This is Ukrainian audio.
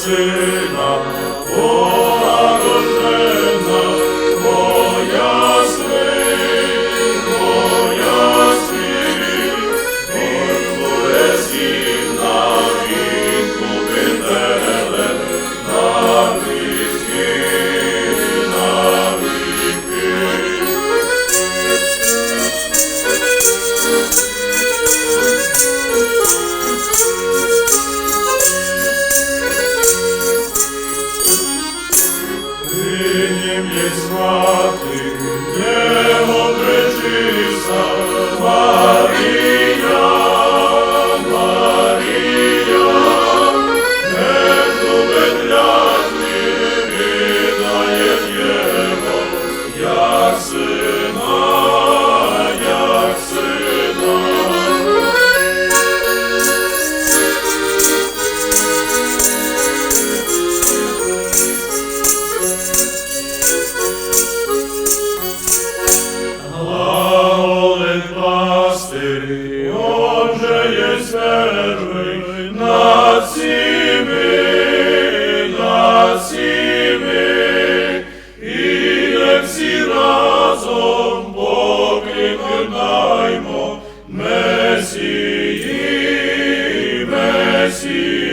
Сина. Satis, Deo Regis Спаситель, Он же есть первый над на сіми, і не всі разом покликнаймо Месії, Месії.